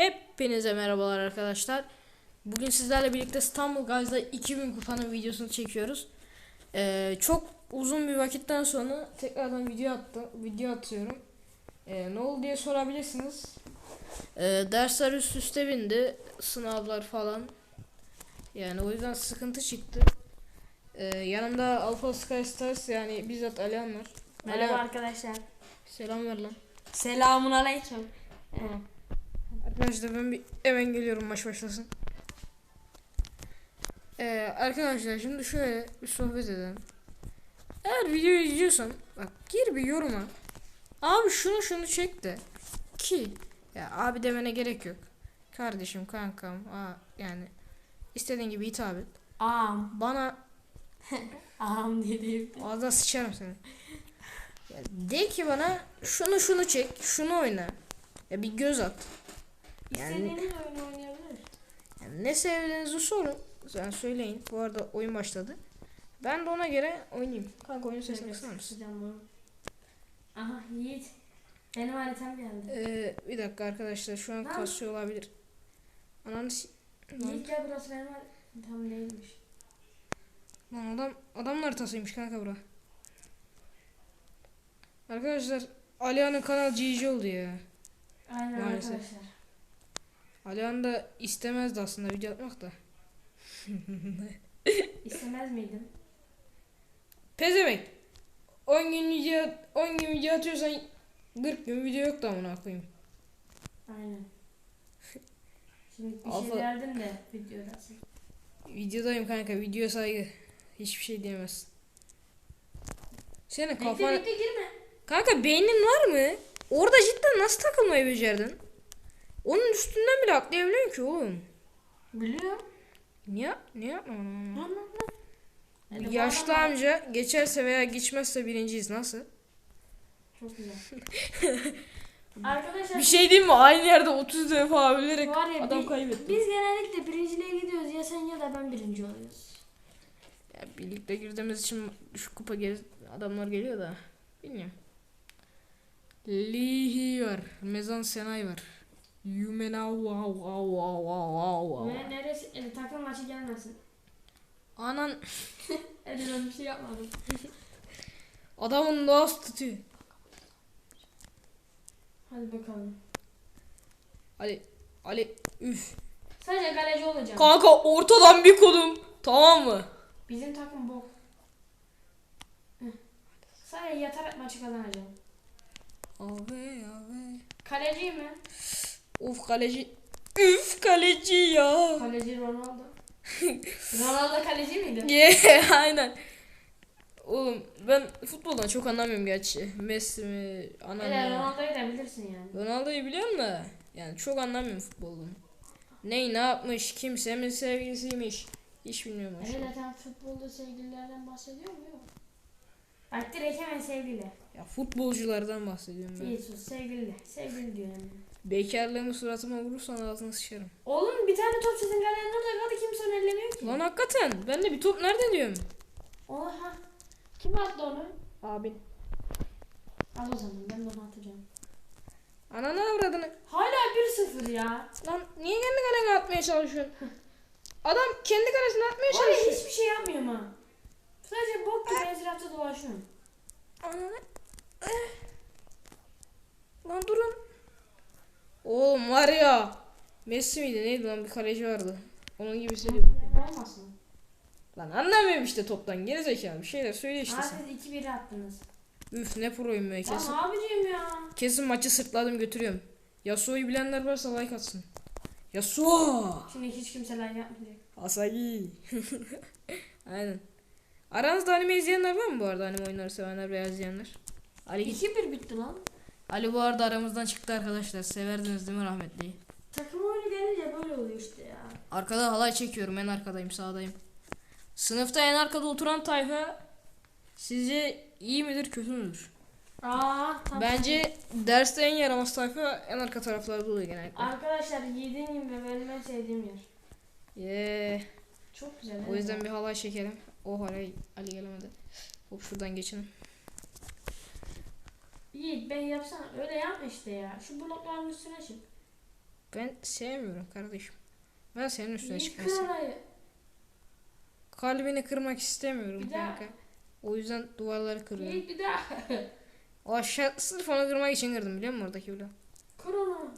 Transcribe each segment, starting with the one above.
Hepinize merhabalar arkadaşlar. Bugün sizlerle birlikte İstanbul Gazi'de 2000 kupanın videosunu çekiyoruz. Ee, çok uzun bir vakitten sonra tekrardan video attım, video atıyorum. Ee, ne oldu diye sorabilirsiniz. Ee, dersler üst üste bindi, sınavlar falan. Yani o yüzden sıkıntı çıktı. Ee, yanımda Alpha Sky Stars yani bizzat Alihan var. Merhaba Alihan, arkadaşlar. selam ver lan. Selamun aleyküm. Tamam. Arkadaşlar ben bir hemen geliyorum maç başlasın. Ee, arkadaşlar şimdi şöyle bir sohbet edelim. Eğer video izliyorsan bak gir bir yoruma. Abi şunu şunu çek de ki ya abi demene gerek yok. Kardeşim kankam aa, yani istediğin gibi hitap et. Am. Bana Am dedim. ağzına sıçarım seni. Ya de ki bana şunu şunu çek, şunu oyna. Ya bir göz at. Yani-. Yani ne sevdiğinizi sorun. Sen söyleyin. Bu arada oyun başladı. Ben de ona göre oynayayım. Kanka oyun sesini kısar mısın? Aha Yiğit. Benim haritam geldi. Ee, bir dakika arkadaşlar şu an kasıyor olabilir. Ananı si- Yiğit gel burası benim haritam değilmiş. lan adam adamın haritasıymış kanka bura. Arkadaşlar Alihan'ın kanal GG oldu ya. Aynen Maalesef. arkadaşlar. Alihan da istemezdi aslında video atmak da. İstemez miydim? Pezevenk. 10 gün video 10 gün video atıyorsan 40 gün video yok da amına koyayım. Aynen. Şimdi bir Alfa- şey derdim de videodasın. Videodayım kanka video saygı. Hiçbir şey diyemezsin. Senin Bekle kafan... bekle girme. Kanka beynin var mı? Orada cidden nasıl takılmayı becerdin? Onun üstünden bile atlayabiliyorsun ki oğlum. Biliyorum. Niye, niye onu? Lan lan lan. Hadi Yaşlı amca geçerse veya geçmezse birinciyiz nasıl? Çok güzel. Arkadaşlar Bir şey diyeyim mi? Aynı yerde 30 defa ölerek Var ya, adam kaybetti. Biz genellikle birinciliğe gidiyoruz ya sen ya da ben birinci oluyoruz. Ya birlikte girdiğimiz için şu kupa gel adamlar geliyor da bilmiyorum. Lihi var. Mezan Senay var. Yumena wow wow wow wow wow. Ve neresi e, takım maçı gelmesin. Anan ben bir şey yapmadım. adamın lost tutuyor. Hadi bakalım. Ali Ali üf. Sadece kaleci olacağım. Kanka ortadan bir kolum. Tamam mı? Bizim takım bok. Sadece yatarak maçı kazanacağım. Abi abi. Kaleci mi? Uf kaleci. Üf kaleci ya. Kaleci Ronaldo. Ronaldo kaleci miydi? Yeah, aynen. Oğlum ben futboldan çok anlamıyorum gerçi. Messi mi, Evet anlamıyorum. Ronaldo'yu da bilirsin yani. Ronaldo'yu biliyorum da yani çok anlamıyorum futboldan. Ney ne yapmış, kimsemin sevgilisiymiş. Hiç bilmiyorum Evet aslında. zaten futbolda sevgililerden bahsediyor mu? Yok. Bak direkt hemen sevgili. Ya futbolculardan bahsediyorum ben. İyi sus sevgili. Sevgili diyor yani. Bekarlığımı suratıma vurursan ağzını sıçarım. Oğlum bir tane top sizin kalenin orada kaldı kimse onu ellemiyor ki. Lan hakikaten ben de bir top nerede diyorum. Oha. Kim attı onu? Abin. Al o zaman ben de onu atacağım. Ananı avradını. Hala 1-0 ya. Lan niye kendi kalene atmaya çalışıyorsun? Adam kendi kalesine atmaya Var ya çalışıyor. hiçbir şey yapmıyorum ha. Sadece bok gibi etrafta dolaşıyorum. Ananı. Eh. Lan durun. Var ya. Messi miydi neydi lan bir kaleci vardı. Onun gibisi diyor. Olmasın. Lan anlamıyorum işte toptan geri zekalı bir şeyler söyle işte sen. siz 2-1 attınız. Üf ne proyum ben kesin. Lan abicim ya. Kesin maçı sırtladım götürüyorum. Yasuo'yu bilenler varsa like atsın. Yasuo. Şimdi hiç kimse like yapmayacak. Asagi. Aynen. Aranızda anime izleyenler var mı bu arada anime oyunları sevenler veya izleyenler? Ali git. 2-1 bitti lan. Ali bu arada aramızdan çıktı arkadaşlar. Severdiniz değil mi rahmetliyi? Takım oyunu gelince böyle oluyor işte ya. Arkada halay çekiyorum. En arkadayım, sağdayım. Sınıfta en arkada oturan tayfa sizce iyi midir, kötü müdür? Aa tamam. Bence derste en yaramaz tayfa en arka taraflarda oluyor genellikle. Arkadaşlar yediğim ve benim en sevdiğim yer. Yeah. Çok güzel. O yüzden bir halay çekelim. O halay Ali gelemedi. Hop şuradan geçelim. Yiğit ben yapsana. Öyle yapma işte ya. Şu blokların üstüne çık. Ben sevmiyorum kardeşim. Ben senin üstüne Yiğit kır orayı. Kalbini kırmak istemiyorum Bir daha. kanka. O yüzden duvarları kırıyorum. Yiğit bir daha. O aşağı sırf onu kırmak için kırdım biliyor musun oradaki bile? Kır onu.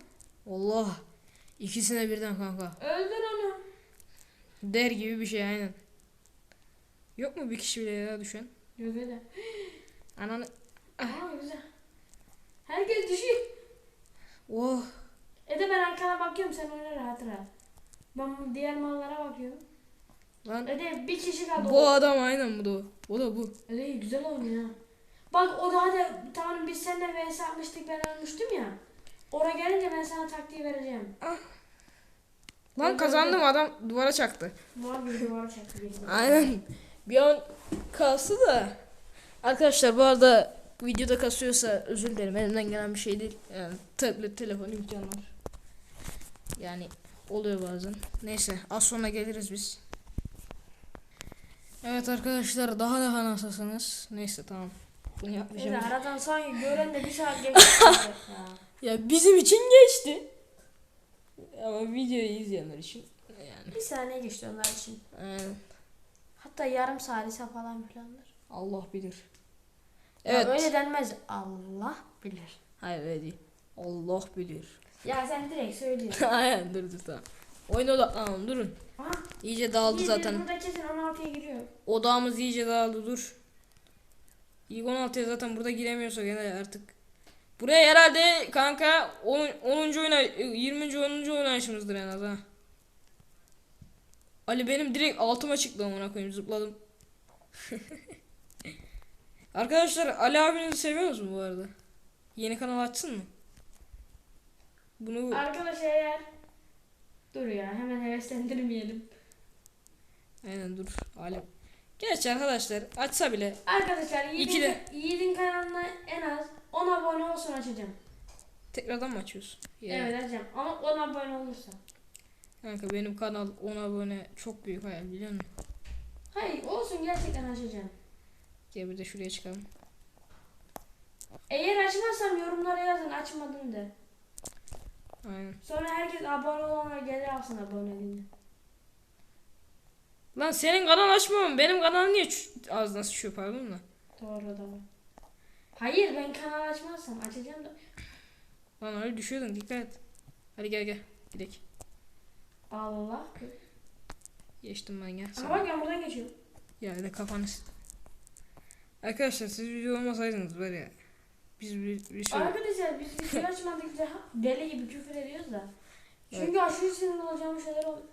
Allah. İkisine birden kanka. Öldür onu. Der gibi bir şey aynen. Yok mu bir kişi bile ya düşen? Yok öyle. Ananı. Aa güzel. Herkes düşüyor. Oh. Ede ben arkana bakıyorum sen oyna rahat rahat. Ben diğer mallara bakıyorum. Lan. Ede bir kişi kaldı. Bu adam aynen bu da o. O da bu. Ede güzel oynuyor. ha. Bak o da hadi tamam biz seninle vs atmıştık ben ölmüştüm ya. Oraya gelince ben sana taktiği vereceğim. Lan kazandım adam duvara çaktı. Var bir duvara çaktı. bir. Aynen. Bir an kastı da. Arkadaşlar bu arada videoda kasıyorsa özür dilerim. Elimden gelen bir şey değil. Yani tablet, telefon imkanlar. Yani oluyor bazen. Neyse az sonra geliriz biz. Evet arkadaşlar daha daha nasılsınız? Neyse tamam. Bunu yapmayacağım. aradan sanki gören de bir saat geçti. ya. Ya bizim için geçti. Ama videoyu izleyenler için yani. Bir saniye geçti onlar için. Aynen. Hatta yarım salise falan filandır. Allah bilir. Evet. Evet. öyle denmez. Allah bilir. Hayır öyle değil. Allah bilir. Ya sen direkt söylüyorsun. Aynen dur dur tamam. Oyuna odaklanalım durun. Aha. İyice dağıldı Yiğit, zaten. Burada kesin 16'ya giriyor. Odağımız iyice dağıldı dur. İlk 16'ya zaten burada giremiyorsa gene artık. Buraya herhalde kanka 10. 10. oyuna 20. 10. oynayışımızdır en az ha. Ali benim direkt altıma çıktı amına koyayım zıpladım. Arkadaşlar Ali abinizi seviyorsunuz mu bu arada? Yeni kanal açsın mı? Bunu Arkadaş eğer Dur ya hemen heveslendirmeyelim. aynen dur Ali. Gerçi arkadaşlar açsa bile Arkadaşlar Yiğit'in, Yiğit'in kanalına en az 10 abone olsun açacağım. tekrardan mı açıyorsun? Ya. Evet açacağım ama 10 abone olursa. Kanka benim kanal 10 abone çok büyük hayal biliyor musun? Hayır olsun gerçekten açacağım. Gel bir de şuraya çıkalım. Eğer açmazsam yorumlara yazın açmadım de. Aynen. Sonra herkes abone olanlar gelir alsın aboneliğini. Lan senin kanal açmamam. Benim kanal niye ağzına sıçıyor pardon da. Doğru doğru. Hayır ben kanal açmazsam açacağım da. Lan öyle düşüyordun dikkat et. Hadi gel gel. Gidelim. Allah. Geçtim ben gel. Ama bak ben buradan geçiyorum. Ya bir de kafanı Arkadaşlar siz video olmasaydınız var ya. Biz bir, bir şey... Arkadaşlar biz video açmadıkça deli gibi küfür ediyoruz da. Çünkü aşırı sinirli olacağım şeyler oluyor.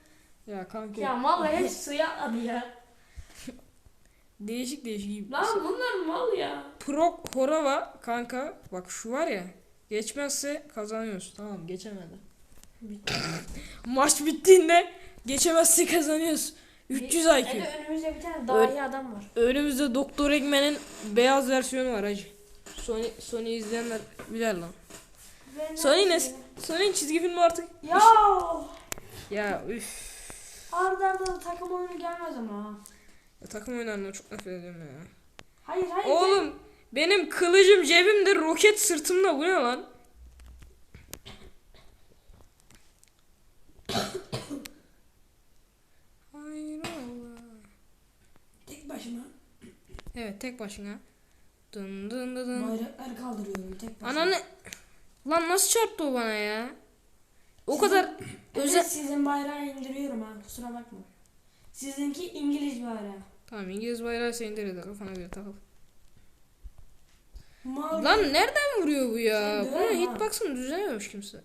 Ya kanka. Ya vallahi hep suya atladı ya. Değişik değişik. Lan bunlar mal ya. Pro Horova kanka. Bak şu var ya. Geçmezse kazanıyoruz. Tamam geçemedi. Maç bittiğinde geçemezse kazanıyoruz. 300 IQ. Hadi önümüzde bir tane dahi adam var. Önümüzde Doktor Eggman'in beyaz versiyonu var hacı. Sony, Sony izleyenler bilir lan. Ben Sony ne? Sony'nin çizgi filmi artık. Ya. Ya üf. Arda arda da takım oyunu gelmez ama. ha. Ya, takım oyunlarından çok nefret ediyorum ya. Hayır hayır. Oğlum benim kılıcım cebimde roket sırtımda bu ne lan? Hayır Allah. Tek başıma Evet tek başına. Dın dın dın dın. bayrakları kaldırıyorum tek Ananı lan nasıl çarptı o bana ya? O kadar özel sizin bayrağı indiriyorum ha kusura bakma. Sizinki İngiliz bayrağı. Tamam İngiliz bayrağı sen indir de kafana göre takıl. Mal Lan nereden vuruyor bu ya? Sen Bunun hitbox'ını düzlememiş kimse.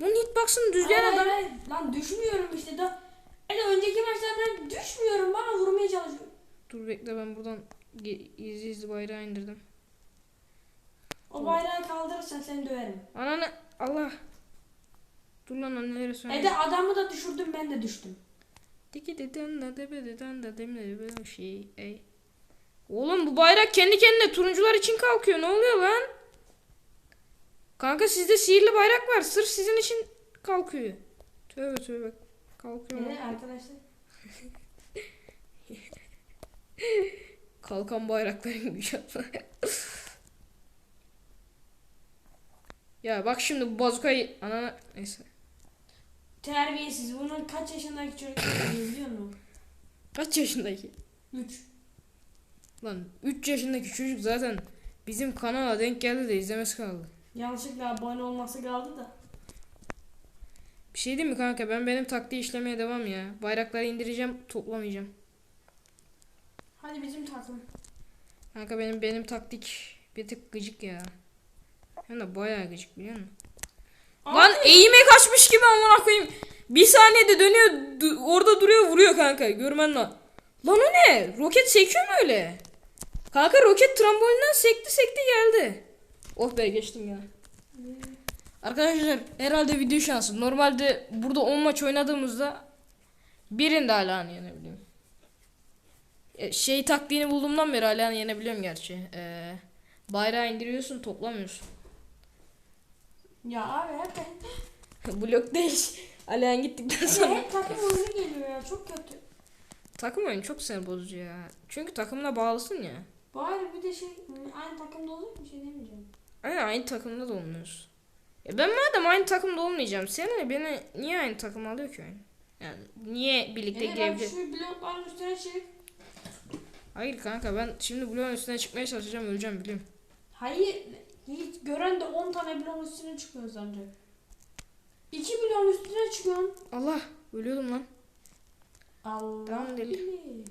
Bunun hitbox'ını düzleyen adam hayır. Lan düşmüyorum işte da. Hani önceki maçlarda düşmüyorum bana vurmaya çalışıyor. Dur bekle ben buradan ge- izli izli bayrağı indirdim. O bayrağı kaldırırsan seni döverim. Ananı Allah. Dur lan annelere söyle. Ede adamı da düşürdüm ben de düştüm. Diki deden de debe deden de demle böyle şey. Ey. Oğlum bu bayrak kendi kendine turuncular için kalkıyor. Ne oluyor lan? Kanka sizde sihirli bayrak var. Sırf sizin için kalkıyor. Tövbe tövbe. Kalkıyor? Ede arkadaşlar. Kalkan bayrakların gücü. ya bak şimdi bu bazukayı anana neyse. Terbiyesiz. Bunun kaç yaşındaki çocuk biliyor musun? Kaç yaşındaki? 3. Lan 3 yaşındaki çocuk zaten bizim kanala denk geldi de izlemesi kaldı. Yanlışlıkla abone olması kaldı da. Bir şey değil mi kanka ben benim taktiği işlemeye devam ya. Bayrakları indireceğim toplamayacağım. Hadi bizim takım. Kanka benim benim taktik bir tık gıcık ya. Hem de bayağı gıcık biliyor musun? Lan eğime kaçmış gibi amına koyayım. Bir saniyede dönüyor du- orada duruyor vuruyor kanka görmen lan. Lan o ne? Roket sekiyor mu öyle? Kanka roket trambolinden sekti sekti geldi. Oh be geçtim ya. Arkadaşlar herhalde video şansı. Normalde burada 10 maç oynadığımızda birinde Ala'nı yenebiliyorum. E, Şey taktiğini bulduğumdan beri Ala'nı yenebiliyorum gerçi. Ee, bayrağı indiriyorsun toplamıyorsun. Ya abi hep Blok değiş. Ala'nın gittikten sonra. hep takım oyunu geliyor ya çok kötü. Takım oyunu çok sinir bozucu ya. Çünkü takımla bağlısın ya. Bari bir de şey aynı takımda olur bir şey demeyeceğim. Aynen aynı takımda da olmuyoruz. Ya ben madem aynı takımda olmayacağım. Sen de beni niye aynı takıma alıyor ki oyun? Yani niye birlikte Ede bak girebilir? şu blokların üstüne çık. Hayır kanka ben şimdi bloğun üstüne çıkmaya çalışacağım öleceğim biliyorum. Hayır hiç gören de 10 tane bloğun üstüne çıkıyor ancak. 2 bloğun üstüne çıkıyorsun. Allah ölüyordum lan. Allah Tamam deli.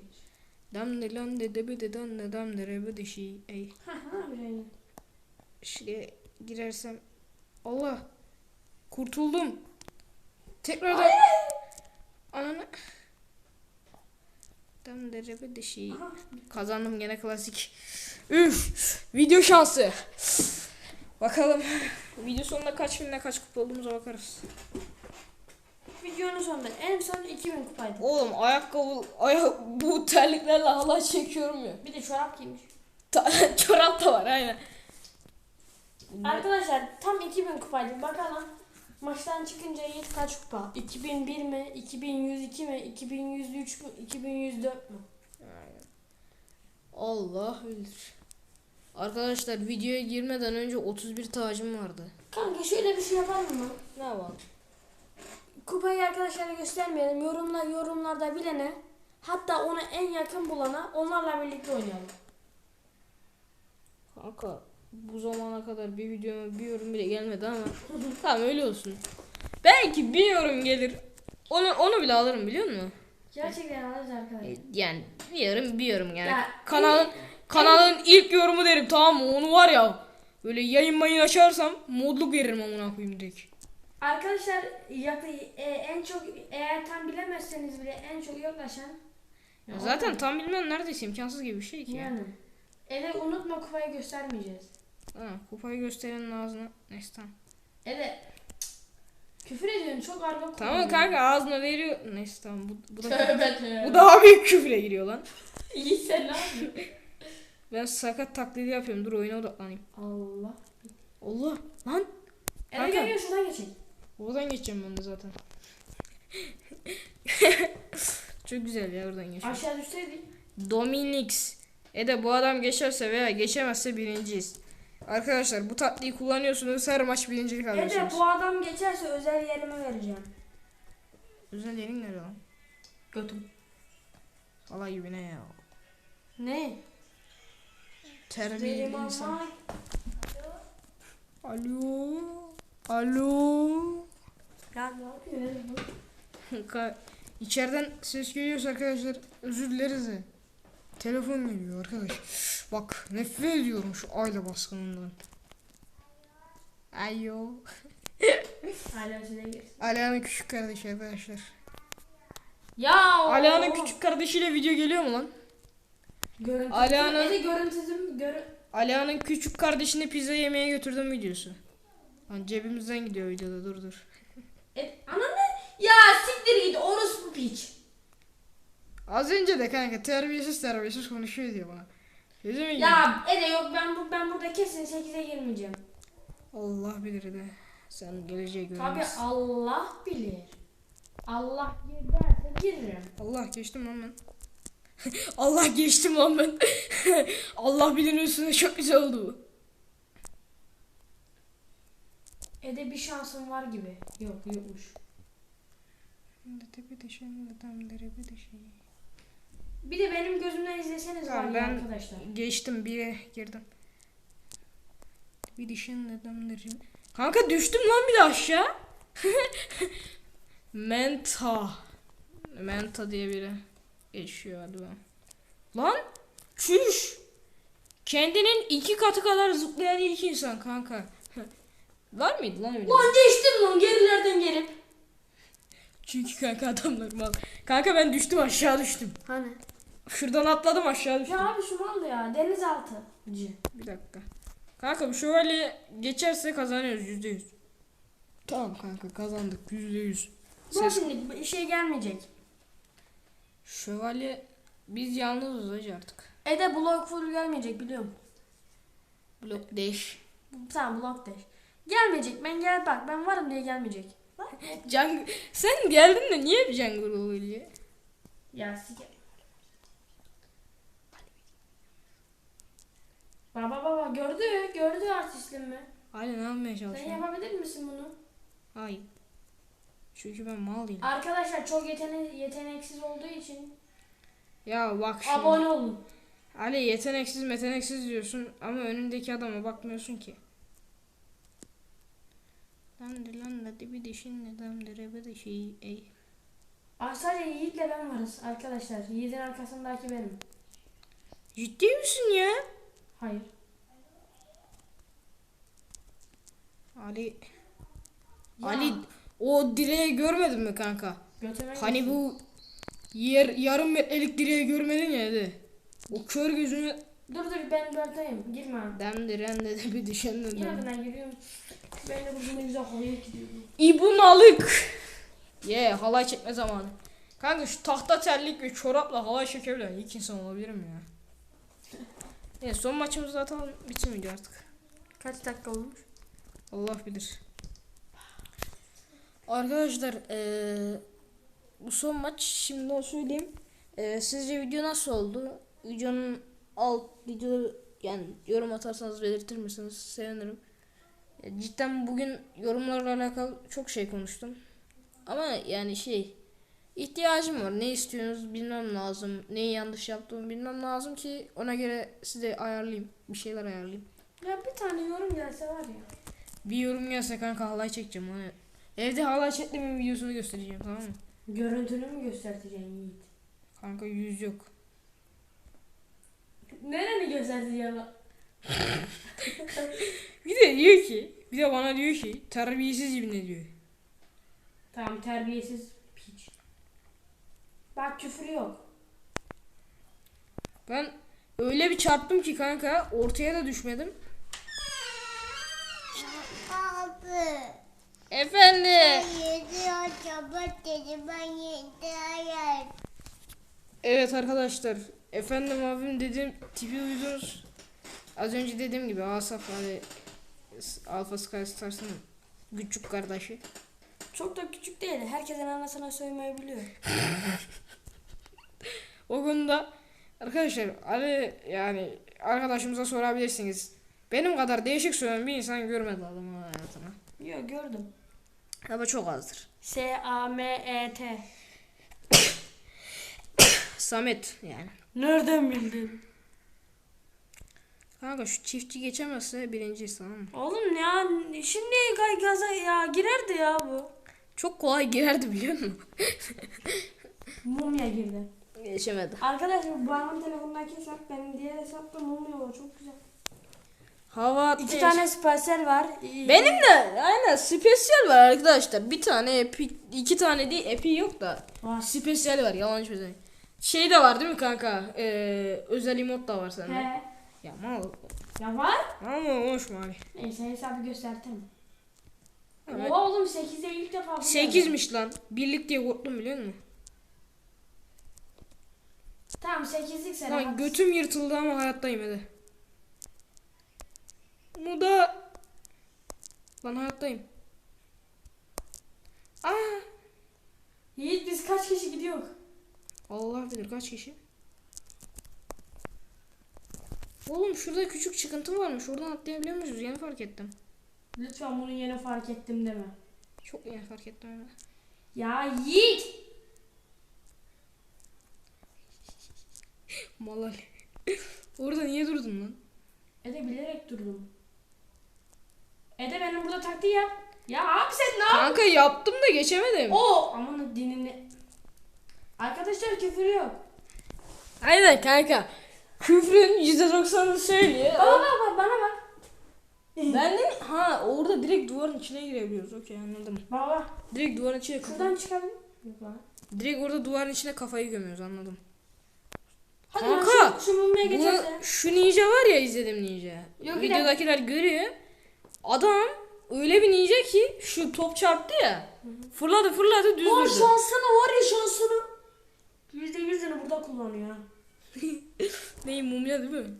Dam de lan de de be de dan de dam de re be de şi. Ey. Ha ha bir şey. Şuraya girersem. Allah. Kurtuldum. Tekrardan. Ananı. Dam de re be de. Aha. Kazandım gene klasik. Üf, video şansı. Bakalım video sonunda kaç binle kaç kupa olduğumuza bakarız. Videonun sonunda en son 2000 kupaydı. Oğlum ayakkabı, ayak, bu terliklerle halay çekiyorum ya. Bir de çorap giymiş. Ta- çorap da var aynen. Arkadaşlar tam 2000 kupaydı. Bakalım maçtan çıkınca Yiğit kaç kupa? 2001 mi? 2102 mi? 2103 mü? 2104 mü? Allah bilir. Arkadaşlar videoya girmeden önce 31 tacım vardı. Kanka şöyle bir şey yapalım mı? Ne var? Kupayı arkadaşlara göstermeyelim. Yorumlar yorumlarda bilene hatta ona en yakın bulana onlarla birlikte oynayalım. Kanka bu zamana kadar bir videoma bir yorum bile gelmedi ama tamam öyle olsun. Belki bir yorum gelir. Onu onu bile alırım biliyor musun? Gerçekten alırız arkadaşlar. E, Yani bir yorum bir yorum yani. Ya, kanalın kanalın ilk yorumu derim tamam mı? Onu var ya böyle yayın mayın açarsam modluk veririm amına koyayım direkt. Arkadaşlar yakın, e, en çok eğer tam bilemezseniz bile en çok yaklaşan Ya zaten tam bilmem neredeyse imkansız gibi bir şey ki. yani. Ele unutma kupayı göstermeyeceğiz. Ha, kupayı gösterenin ağzına. Neyse tamam. Ele küfür ediyorsun çok argo Tamam kanka ağzına veriyor. Neyse tamam bu, bu da Tövbe tövbe. bu daha büyük küfre giriyor lan. İyi sen yapıyorsun? Ben sakat taklidi yapıyorum. Dur oyuna odaklanayım. Allah. Allah lan. Kanka. gel gel şuradan geçin. Oradan geçeceğim ben de zaten. Çok güzel ya oradan geçiyorum. Aşağı düşseydik. Dominix. E de bu adam geçerse veya geçemezse birinciyiz. Arkadaşlar bu tatlıyı kullanıyorsunuz her maç birincilik alıyorsunuz. bu adam geçerse özel yerime vereceğim. Özel yerin nerede lan? Götüm. Allah gibi ne ya. Ne? Terbiyeli insan. Alo. Alo. ya ne yapıyorsun? İçeriden ses geliyorsa arkadaşlar özür dileriz de. Telefon geliyor arkadaş. Bak nefret ediyorum şu aile baskınından. Ayo. Ala'nın küçük kardeşi arkadaşlar. Ya Ala'nın küçük kardeşiyle video geliyor mu lan? Görüntü. Ala'nın- Ede görüntüsüm görü. Ala'nın küçük kardeşini pizza yemeye götürdüm videosu. Lan cebimizden gidiyor videoda dur dur. E, ananı ya siktir git orospu piç. Az önce de kanka terbiyesiz terbiyesiz konuşuyor diyor bana. Sözü mü Ya Ede yok ben bu ben burada kesin 8'e girmeyeceğim. Allah bilir de. Sen geleceği Tabi göremezsin. Allah bilir. Allah gir derse giririm. Allah geçtim lan ben. Allah geçtim lan ben. Allah bilir üstüne çok güzel oldu bu. Ede bir şansım var gibi. Yok yokmuş. Bir de benim gözümden izleseniz var Tamam, ya ben arkadaşlar. geçtim bire girdim. Bir dişin adamları. Kanka düştüm lan bir de aşağı. Menta. Menta diye biri geçiyor ben. Lan çüş. Kendinin iki katı kadar zıplayan ilk insan kanka. Var mıydı lan öyle? Lan geçtim lan gerilerden gelip. Çünkü kanka adamlar mal. Kanka ben düştüm aşağı düştüm. Hani? Şuradan atladım aşağı düştüm. Ya abi şu mal ya denizaltı. Bir dakika. Kanka bu şövalye geçerse kazanıyoruz yüzde yüz. Tamam kanka kazandık yüzde yüz. Bak Ses şimdi bir şey gelmeyecek. şövalye biz yalnızız hacı artık. Ede blok full gelmeyecek biliyorum. Blok deş. Tamam blok deş. Gelmeyecek ben gel bak ben varım diye gelmeyecek. Bak. Can sen geldin de niye bir Jungle oluyor? Ya sike. Baba baba gördü gördü artistliğimi. Aynen almaya Sen çalışıyorum. yapabilir misin bunu? Hayır. Çünkü ben mal değilim. Arkadaşlar çok yetene yeteneksiz olduğu için Ya bak şimdi. abone olun. Ali yeteneksiz meteneksiz diyorsun ama önündeki adama bakmıyorsun ki. Lan de lan da bir dişin neden de bir şey ey. Aa, sadece Yiğit'le ben varız arkadaşlar. Yiğit'in arkasındaki benim. Ciddi misin ya? Hayır. Ali Ya, Ali o direği görmedin mi kanka? götüme Hani girsin. bu yer yarım metrelik direği görmedin ya dedi. O kör gözünü Dur dur ben buradayım. Girme dem diren de bir düşen Yine de. ben giriyorum. Ben de burada güzel havaya gidiyorum. İbunalık. Ye halay çekme zamanı. Kanka şu tahta terlik ve çorapla halay çekebilen ilk insan olabilirim ya. Neyse son maçımızı atalım bitsin video artık. Kaç dakika olmuş? Allah bilir. Arkadaşlar eee, bu son maç şimdiden söyleyeyim. Eee, sizce video nasıl oldu? Videonun alt video yani yorum atarsanız belirtir misiniz? Sevinirim. E, Cidden bugün yorumlarla alakalı çok şey konuştum. Ama yani şey ihtiyacım var. Ne istiyorsunuz bilmem lazım. Neyi yanlış yaptığımı bilmem lazım ki ona göre size ayarlayayım. Bir şeyler ayarlayayım. Ya bir tane yorum gelse var ya. Bir yorum gelse kanka halay çekeceğim onu. Evde halay çekmemin videosunu göstereceğim tamam mı? Görüntünü mü göstereceksin Yiğit? Kanka yüz yok. Nereni göstereceksin? Bir de diyor ki, bir de bana diyor ki terbiyesiz ibne diyor. Tamam terbiyesiz. Bak küfür yok. Ben öyle bir çarptım ki kanka ortaya da düşmedim. Abi. Efendi. Yedi çabuk dedi ben yedi hayır. Evet arkadaşlar. Efendim abim dedim tipi uydunuz. Az önce dediğim gibi Asaf abi Alfa Sky Stars'ın küçük kardeşi. Çok da küçük değil. Herkesin anasına sövmeyi biliyor. O konuda arkadaşlar Ali yani arkadaşımıza sorabilirsiniz. Benim kadar değişik söyleyen bir insan görmedi adamın hayatına. Yok gördüm. Ama çok azdır. S-A-M-E-T. Samet yani. Nereden bildin? Kanka şu çiftçi geçemezse birinciyiz tamam mı? Oğlum ya şimdi gaza ya girerdi ya bu. Çok kolay girerdi biliyor musun? Mumya girdi. Geçemedi. Arkadaşlar bu babamın telefondaki hesap benim diğer hesapta var çok güzel. Hava İki ateş. tane spasyal var. Benim de aynen spesiyel var arkadaşlar. Bir tane epi, iki tane değil epi yok da. var. Spesiyel var yalan söyleyeyim. Şey de var değil mi kanka? Ee, özel emot da var sende. He. Ya mal. Ya var. Ama hoş mali. Neyse hesabı gösterdim. Evet. Oha oğlum 8'e ilk defa bu geldi. 8'miş lan. Birlik diye korktum biliyor musun? Tamam 8'lik sen. Lan götüm yırtıldı ama hayattayım hadi. Muda. Lan hayattayım. Aa. Yiğit biz kaç kişi gidiyor? Allah bilir kaç kişi. Oğlum şurada küçük çıkıntı varmış. Oradan atlayabiliyor muyuz? Yeni fark ettim. Lütfen bunu yeni fark ettim deme. Çok yeni fark ettim. evet. Ya Yiğit. Malal. Orada niye durdun lan? Ede bilerek durdum. Ede benim burada taktiği yap. Ya abi sen ne yapıyorsun? Kanka yaptım da geçemedim. O aman dinini. Arkadaşlar küfür yok. Aynen kanka. Küfrün %90'ını söylüyor. Bana bak bak bana bak. Ben de ha orada direkt duvarın içine girebiliyoruz. Okey anladım. Baba Direkt duvarın içine kafa- şuradan. Yok lan. Direkt orada duvarın içine kafayı gömüyoruz anladım. Hadi Kanka, şu, şu Bu, şu ninja var ya izledim ninja. Yok, Videodakiler görüyor. Adam öyle bir ninja ki şu top çarptı ya. Fırladı fırladı düz Var durdu. şansını var ya şansını. Yüzde yüzünü burada kullanıyor. Neyi mumya değil mi?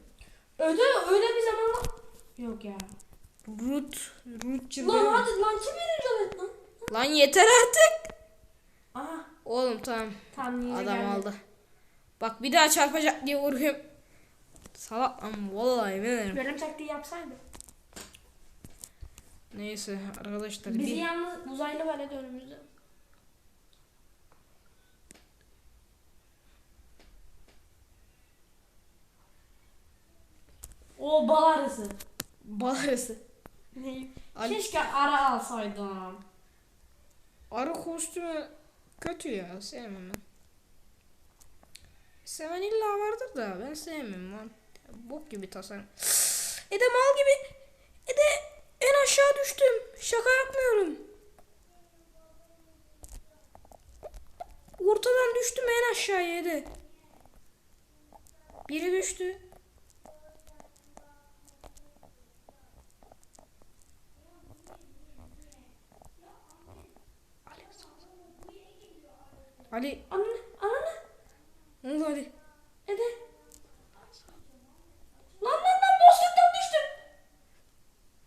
Öde öyle bir zamanla. Yok ya. Root. Root Lan hadi lan kim birinci lan? Lan yeter artık. Aha. Oğlum tamam. Tam Adam geldi. aldı. Bak bir daha çarpacak diye vuruyorum. Salak lan vallahi eminim. Benim taktiği yapsaydı. Neyse arkadaşlar. Bizi bir- yalnız uzaylı var hadi önümüzde. O bal arısı. Bal arası. Ne? Ali- Keşke ara alsaydım. Arı kostümü kötü ya sevmem ben. Seven illa vardır da ben sevmiyorum lan. Bok gibi tasarım. Ede mal gibi. Ede en aşağı düştüm. Şaka yapmıyorum. Ortadan düştüm en aşağıya Ede. Biri düştü. Ali Anne, anne, ne oldu Ali? Ede. Lan lan lan boşluktan düştüm.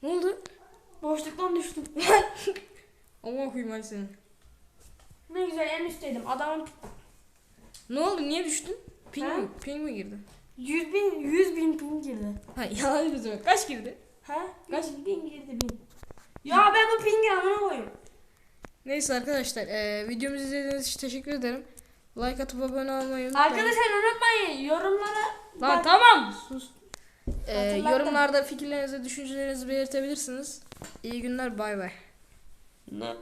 Ne oldu? Boşluktan düştüm. Seni. ne güzel en üstteydim. Adamın Ne oldu? Niye düştün? Ping Ha? mi? Ping mi girdi? 100 bin, 100 bin ping girdi. Ha yalan bir. Kaç girdi? Ha? Kaç bin girdi bin. Ya ben bu pingi amına koyayım. Neyse arkadaşlar eee videomuzu izlediğiniz için teşekkür ederim. Like atıp abone olmayı unutmayın. Arkadaşlar unutmayın yorumlara Lan bak- tamam sus. Eee, Hatırlattım. yorumlarda fikirlerinizi, düşüncelerinizi belirtebilirsiniz. İyi günler bay bay. Ne?